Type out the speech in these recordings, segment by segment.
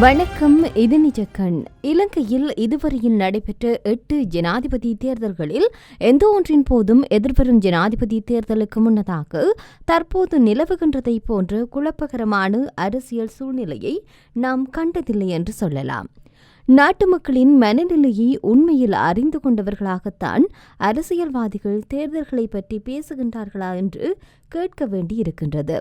வணக்கம் இது நிஜக்கண். இலங்கையில் இதுவரையில் நடைபெற்ற எட்டு ஜனாதிபதி தேர்தல்களில் எந்த ஒன்றின் போதும் எதிர்வரும் ஜனாதிபதி தேர்தலுக்கு முன்னதாக தற்போது நிலவுகின்றதை போன்ற குழப்பகரமான அரசியல் சூழ்நிலையை நாம் கண்டதில்லை என்று சொல்லலாம். நாட்டு மக்களின் மனநிலையை உண்மையில் அறிந்து கொண்டவர்களாகத்தான் அரசியல்வாதிகள் தேர்தல்களை பற்றி பேசுகின்றார்களா என்று கேட்க வேண்டியிருக்கின்றது.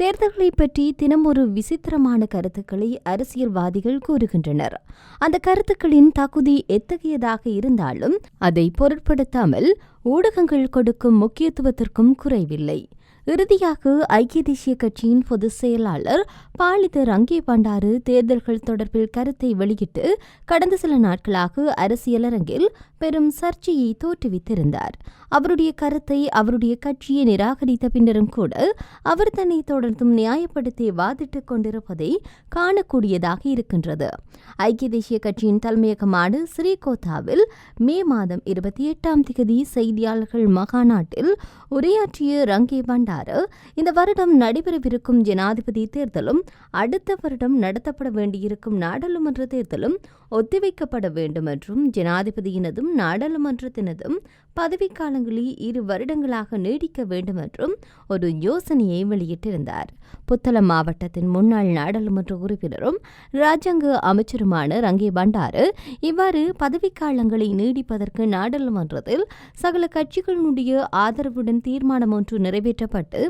தேர்தல்களை பற்றி தினம் ஒரு விசித்திரமான கருத்துக்களை அரசியல்வாதிகள் கூறுகின்றனர். அந்த கருத்துக்களின் தகுதி எத்தகையதாக இருந்தாலும் அதை பொருட்படுத்தாமல் ஊடகங்கள் கொடுக்கும் முக்கியத்துவத்திற்கும் குறைவில்லை. இறுதியாக ஐக்கிய தேசிய கட்சியின் பொதுச் செயலாளர் பாலித ரங்கே பண்டாரு தேர்தல்கள் தொடர்பில் கருத்தை வெளியிட்டு கடந்த சில நாட்களாக அரசியலரங்கில் பெரும் சர்ச்சையை தோற்றுவித்திருந்தார். அவருடைய கருத்தை அவருடைய கட்சியை நிராகரித்த பின்னரும் கூட அவர் தன்னை தொடர்ந்தும் நியாயப்படுத்தி வாதிட்டுக் கொண்டிருப்பதை காணக்கூடியதாக இருக்கின்றது. ஐக்கிய தேசிய கட்சியின் தலைமையகமான ஸ்ரீகோத்தாவில் மே மாதம் இருபத்தி எட்டாம் தேதி செய்தியாளர்கள் மகாநாட்டில் உரையாற்றிய ரங்கே பண்டாரு இந்த வருடம் நடைபெறவிருக்கும் ஜனாதிபதி தேர்தலும் அடுத்த வருடம் நடத்தப்பட வேண்டியிருக்கும் நாடாளுமன்ற தேர்தலும் ஒத்திவைக்கப்பட வேண்டும் என்றும் ஜனாதிபதியினதும் நாடாளுமன்றத்தினதும் பதவிக்காலங்களில் இரு வருடங்களாக நீடிக்க வேண்டும் என்றும் ஒரு யோசனையை வெளியிட்டிருந்தார். புத்தளம் மாவட்டத்தின் முன்னாள் நாடாளுமன்ற உறுப்பினரும் ராஜாங்க அமைச்சருமான ரங்கே பண்டாரு இவ்வாறு பதவிக்காலங்களை நீடிப்பதற்கு நாடாளுமன்றத்தில் சகல கட்சிகளுடைய ஆதரவுடன் தீர்மானம் ஒன்று நிறைவேற்றப்பட்டு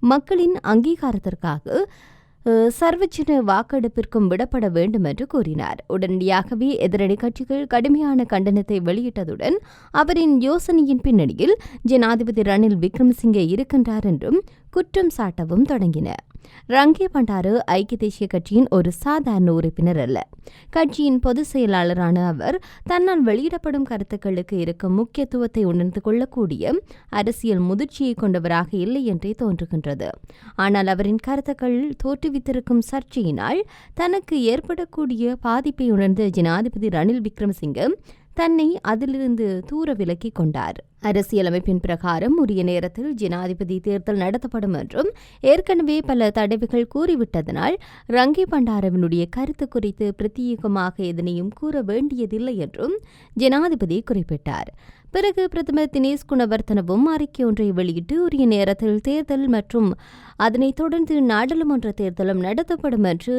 மக்களின் அங்கீகாரத்திற்காக சர்வச்சின வாக்கெடுப்பிற்கும் விடப்பட வேண்டும் என்று கூறினார். உடனடியாகவே எதிரணி கட்சிகள் கடுமையான கண்டனத்தை வெளியிட்டதுடன் அவரின் யோசனையின் பின்னணியில் ஜனாதிபதி ரணில் விக்ரமசிங்கே இருக்கின்றார் என்றும் குற்றம் சாட்டவும் தொடங்கின. ரங்கே பண்டாரு ஐக்கிய தேசிய கட்சியின் ஒரு சாதாரண உறுப்பினர் அல்ல. கட்சியின் பொதுச் செயலாளரான அவர் தன்னால் வெளியிடப்படும் கருத்துக்களுக்கு இருக்கும் முக்கியத்துவத்தை உணர்ந்து கொள்ளக்கூடிய அரசியல் முதிர்ச்சியை கொண்டவராக இல்லை என்றே தோன்றுகின்றது. ஆனால் அவரின் கருத்துக்கள் தோற்றுவித்திருக்கும் சர்ச்சையினால் தனக்கு ஏற்படக்கூடிய பாதிப்பை உணர்ந்த ஜனாதிபதி ரணில் விக்ரமசிங்க தன்னை அதிலிருந்து தூர விலக்கிக் கொண்டார். அரசியலமைப்பின் பிரகாரம் உரிய நேரத்தில் ஜனாதிபதி தேர்தல் நடத்தப்படும் என்றும் ஏற்கனவே பல தடவைகள் கூறிவிட்டதனால் ரங்கி பண்டாரவினுடைய கருத்து குறித்து பிரத்யேகமாக எதனையும் கூற வேண்டியதில்லை என்றும் ஜனாதிபதி குறிப்பிட்டார். பிறகு பிரதமர் தினேஷ் குணவர்த்தனவும் அறிக்கை ஒன்றை வெளியிட்டு உரிய நேரத்தில் தேர்தல் மற்றும் அதனைத் தொடர்ந்து நாடாளுமன்ற தேர்தலும் நடத்தப்படும் என்று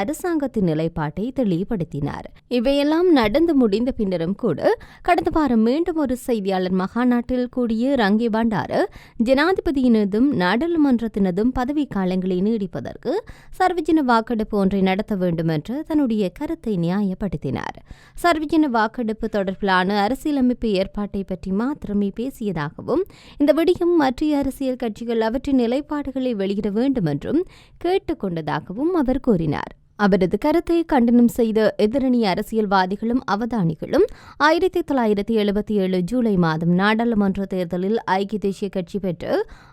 அரசாங்கத்தின் நிலைப்பாட்டை தெளிவுபடுத்தினார். இவையெல்லாம் நடந்து முடிந்த பின்னரும் கூட கடந்த வாரம் மீண்டும் ஒரு செய்தியாளர் மகாநாட்டில் கூடிய ரங்கே பண்டாரு ஜனாதிபதியினதும் நாடாளுமன்றத்தினதும் பதவிக்காலங்களை நீடிப்பதற்கு சர்வஜன வாக்கெடுப்பு ஒன்றை நடத்த வேண்டும் என்று தன்னுடைய கருத்தை நியாயப்படுத்தினார். சர்வஜன வாக்கெடுப்பு தொடர்பிலான அரசியலமைப்பு ஏற்பாட்டை பற்றி மாத்திரமே பேசியதாகவும் இந்த விடியும் மற்ற அரசியல் கட்சிகள் அவற்றின் நிலைப்பாடுகளை வெளியிட வேண்டும் என்றும் கேட்டுக்கொண்டதாகவும் அவர் கூறினார். அவரது கருத்தை கண்டனம் செய்த எதிரணி அரசியல்வாதிகளும் அவதானிகளும் ஆயிரத்தி தொள்ளாயிரத்தி எழுபத்தி ஏழு ஜூலை மாதம் நாடாளுமன்ற தேர்தலில் ஐக்கிய தேசிய கட்சி பெற்று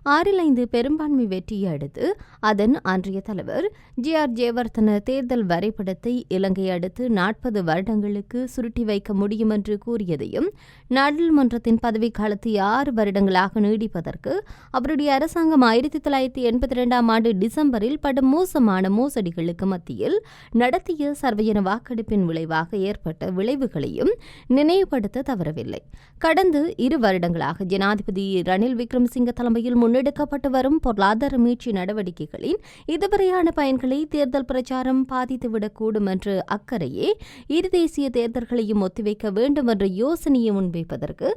ஆறில் ஐந்து பெரும்பான்மை வெற்றியை அடுத்து அதன் அன்றைய தலைவர் ஜி ஆர் ஜெயவர்தன தேர்தல் வரைபடத்தை இலங்கை அடுத்து நாற்பது வருடங்களுக்கு சுருட்டி வைக்க முடியும் என்று கூறியதையும் நாடாளுமன்றத்தின் பதவிக்காலத்தை ஆறு வருடங்களாக நீடிப்பதற்கு அவருடைய அரசாங்கம் ஆயிரத்தி தொள்ளாயிரத்தி எண்பத்தி இரண்டாம் ஆண்டு டிசம்பரில் படும் மோசமான மோசடிகளுக்கு மத்தியில் நடத்திய சர்வஜன வாக்கெடுப்பின் விளைவாக ஏற்பட்ட விளைவுகளையும் நினைவுபடுத்த தவறவில்லை. கடந்த இரு வருடங்களாக ஜனாதிபதி ரணில் விக்ரமசிங்க தலைமையில் முன்னெடுக்கப்பட்டு வரும் பொருளாதார மீட்சி நடவடிக்கைகளின் இதுவரையான பயன்களை தேர்தல் பிரச்சாரம் பாதித்துவிடக்கூடும் என்ற அக்கறையே இரு தேசிய தேர்தல்களையும் ஒத்திவைக்க வேண்டும் என்ற யோசனையை முன்வைப்பதற்கு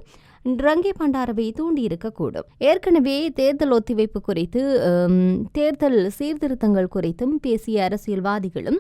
ரங்கே பண்டாரவை தூண்டியிருக்கக்கூடும். ஏற்கனவே தேர்தல் ஒத்திவைப்பு குறித்து தேர்தல் சீர்திருத்தங்கள் குறித்தும் பேசிய அரசியல்வாதிகளும்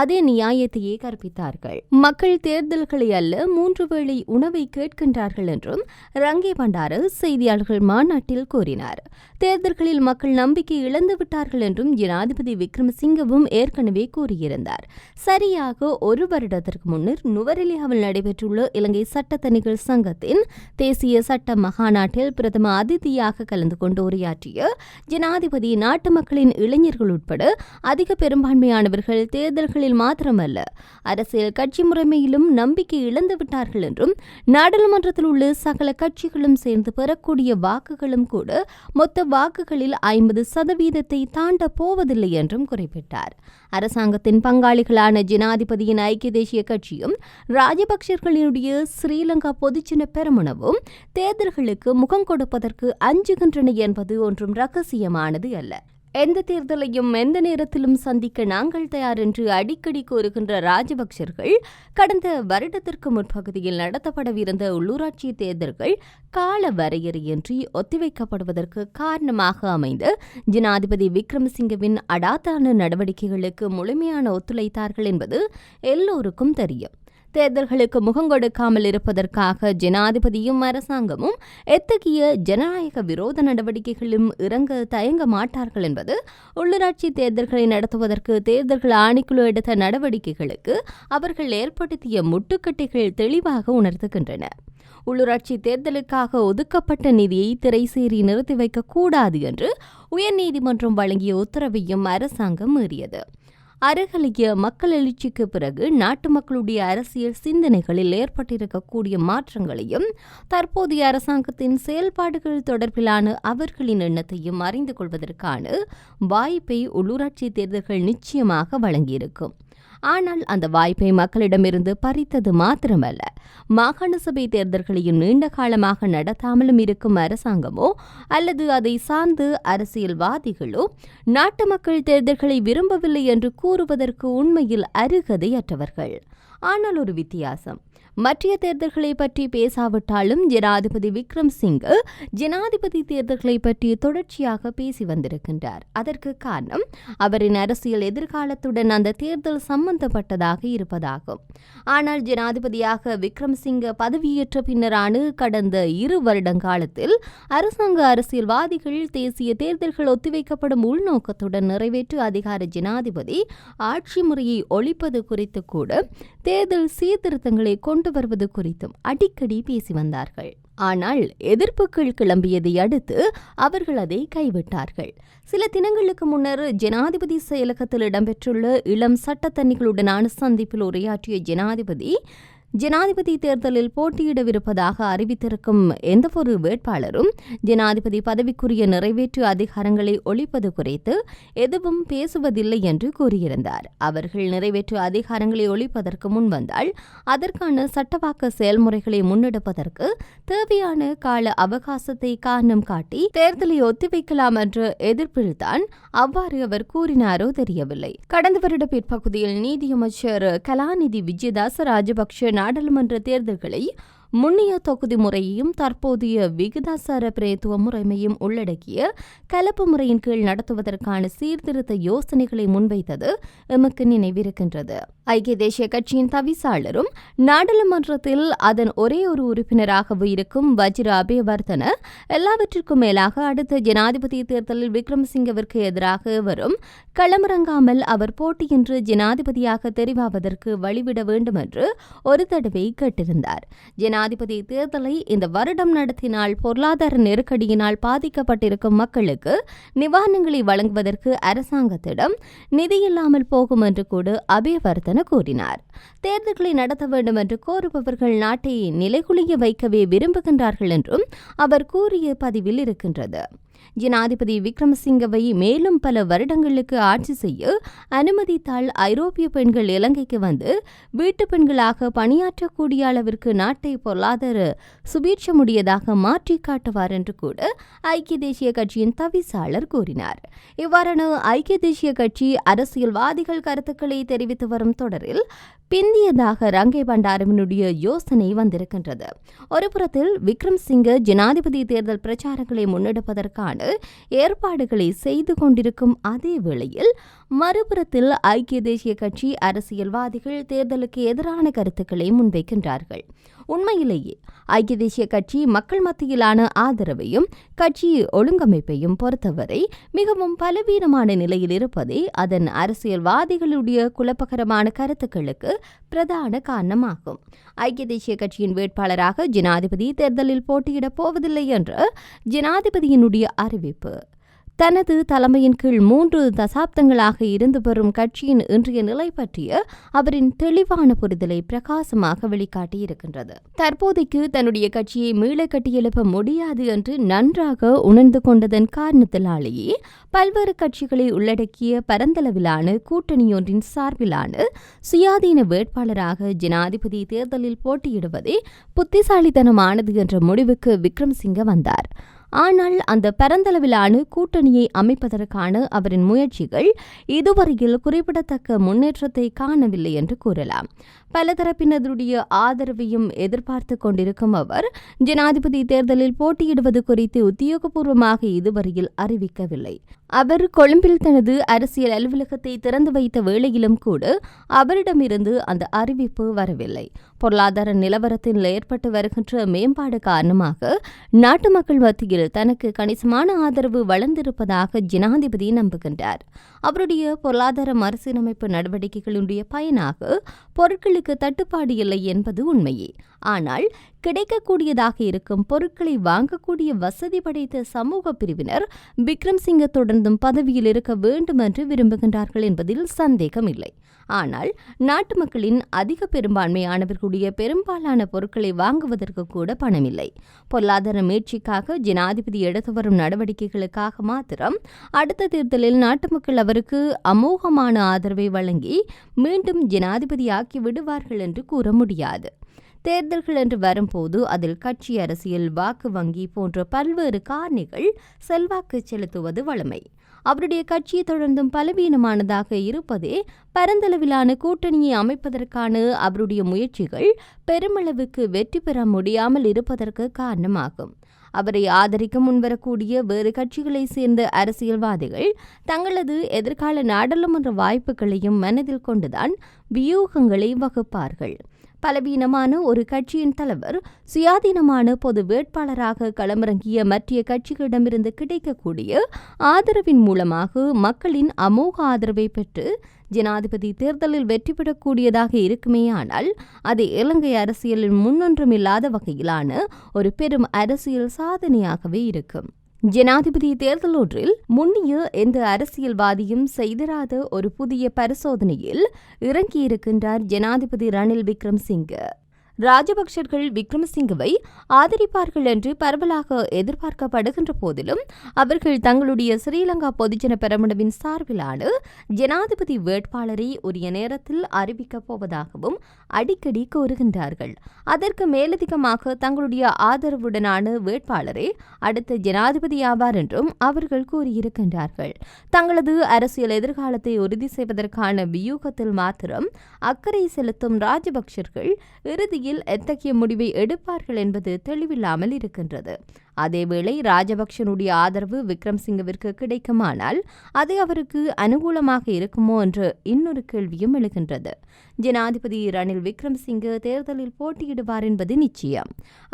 அதே நியாயத்தையே கற்பித்தார்கள். மக்கள் தேர்தல்களை அல்ல மூன்று வேளை உணவை கேட்கின்றார்கள் என்றும் ரங்கே பண்டார செய்தியாளர்கள் மாநாட்டில் கூறினார். தேர்தல்களில் மக்கள் நம்பிக்கை இழந்து விட்டார்கள் என்றும் ஜனாதிபதி விக்ரமசிங்கவும் ஏற்கனவே கூறியிருந்தார். சரியாக ஒரு வருடத்திற்கு முன்னர் நுவரெலியாவில் நடைபெற்றுள்ள இலங்கை சட்டத்தணிகள் சங்கத்தின் தேசிய தேசிய சட்ட மகாநாட்டில் பிரதம அதிதியாக கலந்து கொண்டு உரையாற்றிய ஜனாதிபதி நாட்டு மக்களின் இளைஞர்கள் உட்பட அதிக பெரும்பான்மையானவர்கள் தேர்தல்களில் மாத்திரமல்ல அரசியல் கட்சி முறைமையிலும் நம்பிக்கை இழந்து விட்டார்கள் என்றும் நாடாளுமன்றத்தில் உள்ள சகல கட்சிகளும் சேர்ந்து பெறக்கூடிய வாக்குகளும் கூட மொத்த வாக்குகளில் ஐம்பது சதவீதத்தை தாண்ட போவதில்லை என்றும் குறிப்பிட்டார். அரசாங்கத்தின் பங்காளிகளான ஜனாதிபதியின் ஐக்கிய தேசிய கட்சியும் ராஜபக்சர்களினுடைய ஸ்ரீலங்கா பொதுச்சின பெருமனவும் தேர்தல்களுக்கு முகம் கொடுப்பதற்கு அஞ்சுகின்றன என்பது ஒன்றும் ரகசியமானது அல்ல. எந்த தேர்தலையும் எந்த நேரத்திலும் சந்திக்க நாங்கள் தயார் என்று அடிக்கடி கூறுகின்ற ராஜபக்சர்கள் கடந்த வருடத்திற்கு முற்பகுதியில் நடத்தப்படவிருந்த உள்ளூராட்சி தேர்தல்கள் கால வரையறையின்றி ஒத்திவைக்கப்படுவதற்கு காரணமாக அமைந்த ஜனாதிபதி விக்ரமசிங்கவின் அடாத்தான நடவடிக்கைகளுக்கு முழுமையான ஒத்துழைத்தார்கள் என்பது எல்லோருக்கும் தெரியும். தேர்தல்களுக்கு முகங்கொடுக்காமல் இருப்பதற்காக ஜனாதிபதியும் அரசாங்கமும் எத்தகைய ஜனநாயக விரோத நடவடிக்கைகளும் இறங்க தயங்க மாட்டார்கள் என்பது உள்ளூராட்சி தேர்தல்களை நடத்துவதற்கு தேர்தல்கள் ஆணைக்குழு எடுத்த நடவடிக்கைகளுக்கு அவர்கள் ஏற்படுத்திய முட்டுக்கட்டைகள் தெளிவாக உணர்த்துகின்றன. உள்ளூராட்சி தேர்தலுக்காக ஒதுக்கப்பட்ட நிதியை திரைசேரி நிறுத்தி வைக்கக்கூடாது என்று உயர்நீதிமன்றம் வழங்கிய உத்தரவையும் அரசாங்கம் மீறியது. அருகலிய மக்கள் எழுச்சிக்கு பிறகு நாட்டு மக்களுடைய அரசியல் சிந்தனைகளில் ஏற்பட்டிருக்கக்கூடிய மாற்றங்களையும் தற்போதைய அரசாங்கத்தின் செயல்பாடுகள் தொடர்பிலான அவர்களின் எண்ணத்தையும் அறிந்து கொள்வதற்கான வாய்ப்பை உள்ளூராட்சி தேர்தல்கள் நிச்சயமாக வழங்கியிருக்கும். ஆனால் அந்த வாய்ப்பை மக்களிடமிருந்து பறித்தது மாத்திரமல்ல. மாகாண சபை தேர்தல்களையும் நீண்ட காலமாக நடத்தாமலும் இருக்கும் அரசாங்கமோ அல்லது அதை சார்ந்து அரசியல்வாதிகளோ நாட்டு மக்கள் தேர்தல்களை விரும்பவில்லை என்று கூறுவதற்கு உண்மையில் அருகதையற்றவர்கள். ஆனால் ஒரு வித்தியாசம். மற்றைய தேர்தல்களை பற்றி பேசாவிட்டாலும் ஜனாதிபதி விக்ரம் சிங் ஜனாதிபதி தேர்தல்களை பற்றி தொடர்ச்சியாக பேசி வந்திருக்கின்றார். அதற்கு காரணம் அவரின் அரசியல் எதிர்காலத்துடன் அந்த தேர்தல் சம்பந்தப்பட்டதாக இருப்பதாகும். ஆனால் ஜனாதிபதியாக விக்ரம் சிங் பதவியேற்ற பின்னரான கடந்த இரு வருடங்காலத்தில் அரசாங்க அரசியல்வாதிகள் தேசிய தேர்தல்கள் ஒத்திவைக்கப்படும் உள்நோக்கத்துடன் நிறைவேற்று அதிகார ஜனாதிபதி ஆட்சி முறையை ஒழிப்பது குறித்து கூட தேர்தல் சீர்திருத்தங்களை கொண்டு வருவது குறித்தும் அடிக்கடி பேசி வந்தார்கள். ஆனால் எதிர்ப்புகள் கிளம்பியதை அடுத்து அவர்கள் அதை கைவிட்டார்கள். சில தினங்களுக்கு முன்னர் ஜனாதிபதி செயலகத்தில் இடம்பெற்றுள்ள இளம் சட்டத்தன்னிகளுடனான சந்திப்பில் உரையாற்றிய ஜனாதிபதி ஜனாதிபதி தேர்தலில் போட்டியிடவிருப்பதாக அறிவித்திருக்கும் எந்தவொரு வேட்பாளரும் ஜனாதிபதி பதவிக்குரிய நிறைவேற்று அதிகாரங்களை ஒழிப்பது குறித்து எதுவும் பேசுவதில்லை என்று கூறியிருந்தார். அவர்கள் நிறைவேற்று அதிகாரங்களை ஒழிப்பதற்கு முன்வந்தால் அதற்கான சட்டவாக்க செயல்முறைகளை முன்னெடுப்பதற்கு தேவையான கால அவகாசத்தை காரணம் காட்டி தேர்தலை ஒத்திவைக்கலாம் என்ற எதிர்ப்பில்தான் அவ்வாறு அவர் கூறினாரோ தெரியவில்லை. கடந்த வருட பிற்பகுதியில் நீதியமைச்சர் கலாநிதி விஜயதாஸ் ராஜபக்ஷ நாடாளுமன்ற தேர்தல்களை முன்னைய தொகுதி முறையையும் தற்போதைய விகிதாசார பிரேத்துவ முறைமையும் உள்ளடக்கிய கலப்பு முறையின் கீழ் நடத்துவதற்கான சீர்திருத்த யோசனைகளை முன்வைத்தது எமக்கு நினைவிருக்கின்றது. ஐக்கிய தேசிய கட்சியின் தவிசாளரும் நாடாளுமன்றத்தில் அதன் ஒரே ஒரு உறுப்பினராகவே இருக்கும் வஜ்ர அபேவர்தன எல்லாவற்றிற்கும் மேலாக அடுத்த ஜனாதிபதி தேர்தலில் விக்ரமசிங்கவிற்கு எதிராக வரும் களமிறங்காமல் அவர் போட்டியின்றி ஜனாதிபதியாக தெரிவாவதற்கு வழிவிட வேண்டும் என்று ஒரு தடவை கேட்டிருந்தார். ஜனா ஜனாதிபதி தேர்தலை இந்த வருடம் நடத்தினால் பொருளாதார நெருக்கடியினால் பாதிக்கப்பட்டிருக்கும் மக்களுக்கு நிவாரணங்களை வழங்குவதற்கு அரசாங்கத்திடம் நிதி இல்லாமல் போகும் என்று கூட அபயவர்தன கூறினார். தேர்தல்களை நடத்த வேண்டும் என்று கோருபவர்கள் நாட்டை நிலைகுலிய வைக்கவே விரும்புகின்றார்கள் என்றும் அவர் கூறிய பதிவில் இருக்கின்றது. ஜனாதிபதி விக்ரமசிங்கவை மேலும் பல வருடங்களுக்கு ஆட்சி செய்ய அனுமதித்தால் ஐரோப்பிய பெண்கள் இலங்கைக்கு வந்து வீட்டு பெண்களாக பணியாற்றக்கூடிய அளவிற்கு நாட்டை பொருளாதார சுபீட்சமுடையதாக மாற்றி காட்டுவார் என்று கூட ஐக்கிய தேசிய கட்சியின் தவிசாளர் கூறினார். இவ்வாறான ஐக்கிய தேசிய கட்சி அரசியல்வாதிகள் கருத்துக்களை தெரிவித்து வரும் தொடரில் பிந்தியதாக ரங்கை பண்டாரவினுடைய யோசனை வந்திருக்கின்றது. ஒருபுறத்தில் விக்ரம் சிங்க ஜனாதிபதி தேர்தல் பிரச்சாரங்களை முன்னெடுப்பதற்கான ஏற்பாடுகளை செய்து கொண்டிருக்கும் அதே வேளையில் மறுபுறத்தில் ஐக்கிய தேசிய கட்சி அரசியல்வாதிகள் தேர்தலுக்கு எதிரான கருத்துக்களை முன்வைக்கின்றார்கள். உண்மையிலேயே ஐக்கிய தேசிய கட்சி மக்கள் மத்தியிலான ஆதரவையும் கட்சி ஒழுங்கமைப்பையும் பொறுத்தவரை மிகவும் பலவீனமான நிலையில் இருப்பதே அதன் அரசியல்வாதிகளுடைய குழப்பகரமான கருத்துக்களுக்கு பிரதான காரணமாகும். ஐக்கிய தேசிய கட்சியின் வேட்பாளராக ஜனாதிபதி தேர்தலில் போட்டியிடப் போவதில்லை என்ற ஜனாதிபதியினுடைய அறிவிப்பு தனது தலைமையின் கீழ் மூன்று தசாப்தங்களாக இருந்து வரும் கட்சியின் இன்றைய நிலை பற்றிய அவரின் தெளிவான புரிதலை பிரகாசமாக வெளிக்காட்டியிருக்கின்றது. தற்போதைக்கு தன்னுடைய கட்சியை மீள கட்டியெழுப்ப முடியாது என்று நன்றாக உணர்ந்து கொண்டதன் காரணத்தினாலேயே பல்வேறு கட்சிகளை உள்ளடக்கிய பரந்தளவிலான கூட்டணியொன்றின் சார்பிலான சுயாதீன வேட்பாளராக ஜனாதிபதி தேர்தலில் போட்டியிடுவதே புத்திசாலித்தனமானது என்ற முடிவுக்கு விக்ரம்சிங்க வந்தார். ஆனால் அந்த பரந்தளவிலான கூட்டணியை அமைப்பதற்கான அவரின் முயற்சிகள் இதுவரையில் குறிப்பிடத்தக்க முன்னேற்றத்தை காணவில்லை என்று கூறலாம். பலதரப்பினருடைய ஆதரவையும் எதிர்பார்த்து கொண்டிருக்கும் அவர் ஜனாதிபதி தேர்தலில் போட்டியிடுவது குறித்து உத்தியோகபூர்வமாக இதுவரையில் அறிவிக்கவில்லை. அவர் கொழும்பில் தனது அரசியல் அலுவலகத்தை திறந்து வைத்த வேளையிலும் கூட அவரிடமிருந்து அந்த அறிவிப்பு வரவில்லை. பொருளாதார நிலவரத்தில் ஏற்பட்டு வருகின்ற மேம்பாடு காரணமாக நாட்டு மக்கள் மத்தியில் தனக்கு கணிசமான ஆதரவு வளர்ந்திருப்பதாக ஜனாதிபதி நம்புகின்றார். அவருடைய பொருளாதார மறுசீரமைப்பு நடவடிக்கைகளுடைய பயனாக பொருட்களுக்கு தட்டுப்பாடு இல்லை என்பது உண்மையே. ஆனால் கிடைக்கக்கூடியதாக இருக்கும் பொருட்களை வாங்கக்கூடிய வசதி படைத்த சமூக பிரிவினர் விக்ரம் சிங்க தொடர்ந்தும் பதவியில் இருக்க வேண்டும் என்று விரும்புகின்றார்கள் என்பதில் சந்தேகம் இல்லை. ஆனால் நாட்டு மக்களின் அதிக பெரும்பான்மையானவர்களுடைய பெரும்பாலான பொருட்களை வாங்குவதற்கு கூட பணமில்லை. பொருளாதார முயற்சிக்காக ஜனாதிபதி எடுத்து வரும் நடவடிக்கைகளுக்காக மாத்திரம் அடுத்த தேர்தலில் நாட்டு மக்கள் அவருக்கு அமோகமான ஆதரவை வழங்கி மீண்டும் ஜனாதிபதியாக்கி விடுவார்கள் என்று கூற முடியாது. தேர்தல்கள் என்று வரும்போது அதில் கட்சி அரசியல் வாக்கு வங்கி போன்ற பல்வேறு காரணிகள் செல்வாக்கு செலுத்துவது வழமை. அவருடைய கட்சி தொடர்ந்தும் பலவீனமானதாக இருப்பதே பரந்தளவிலான கூட்டணியை அமைப்பதற்கான அவருடைய முயற்சிகள் பெருமளவுக்கு வெற்றி பெற முடியாமல் இருப்பதற்கு காரணமாகும். அவரை ஆதரிக்க முன்வரக்கூடிய வேறு கட்சிகளைச் சேர்ந்த அரசியல்வாதிகள் தங்களது எதிர்கால நாடாளுமன்ற வாய்ப்புகளையும் மனதில் கொண்டுதான் வியூகங்களை வகுப்பார்கள். பலவீனமான ஒரு கட்சியின் தலைவர் சுயாதீனமான பொது வேட்பாளராக களமிறங்கிய மற்ற கட்சிகளிடமிருந்து கிடைக்கக்கூடிய ஆதரவின் மூலமாக மக்களின் அமோக ஆதரவை பெற்று ஜனாதிபதி தேர்தலில் வெற்றி பெறக்கூடியதாக இருக்குமேயானால் அது இலங்கை அரசியலில் முன்னொன்றுமில்லாத வகையிலான ஒரு பெரும் அரசியல் சாதனையாகவே இருக்கும். ஜனாதிபதி தேர்தல் ஒன்றில் முன்னிய எந்த அரசியல்வாதியும் செய்திராத ஒரு புதிய பரிசோதனையில் இறங்கியிருக்கின்றார் ஜனாதிபதி ரணில் விக்ரம்சிங்க. ராஜபக்சர்கள் விக்ரமசிங்கவை ஆதரிப்பார்கள் என்று பரவலாக எதிர்பார்க்கப்படுகின்ற போதிலும் அவர்கள் தங்களுடைய ஸ்ரீலங்கா பொதுஜன பெரமுனவின் சார்பிலான ஜனாதிபதி வேட்பாளரை உரிய நேரத்தில் அறிவிக்கப் போவதாகவும் அடிக்கடி கூறுகின்றார்கள். அதற்கு மேலதிகமாக தங்களுடைய ஆதரவுடனான வேட்பாளரே அடுத்த ஜனாதிபதி ஆவார் என்றும் அவர்கள் கூறியிருக்கின்றார்கள். தங்களது அரசியல் எதிர்காலத்தை உறுதி செய்வதற்கான வியூகத்தில் மாத்திரம் அக்கறை செலுத்தும் ராஜபக்சர்கள் இறுதி இறுதியில் எத்தகைய முடிவை எடுப்பார்கள் என்பது தெளிவில்லாமல் இருக்கின்றது. அதேவேளை ராஜபக்சனுடைய ஆதரவு விக்ரம் சிங்கவிற்கு கிடைக்குமானால் அது அவருக்கு அனுகூலமாக இருக்குமோ என்று இன்னொரு கேள்வியும் எழுகின்றது. ஜனாதிபதி ரணில் விக்ரம்சிங்க தேர்தலில் போட்டியிடுவார் என்பது நிச்சயம்.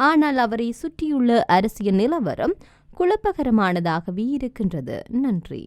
ஆனால் அவரை சுற்றியுள்ள அரசியல் நிலவரம் குழப்பகரமானதாகவே இருக்கின்றது. நன்றி.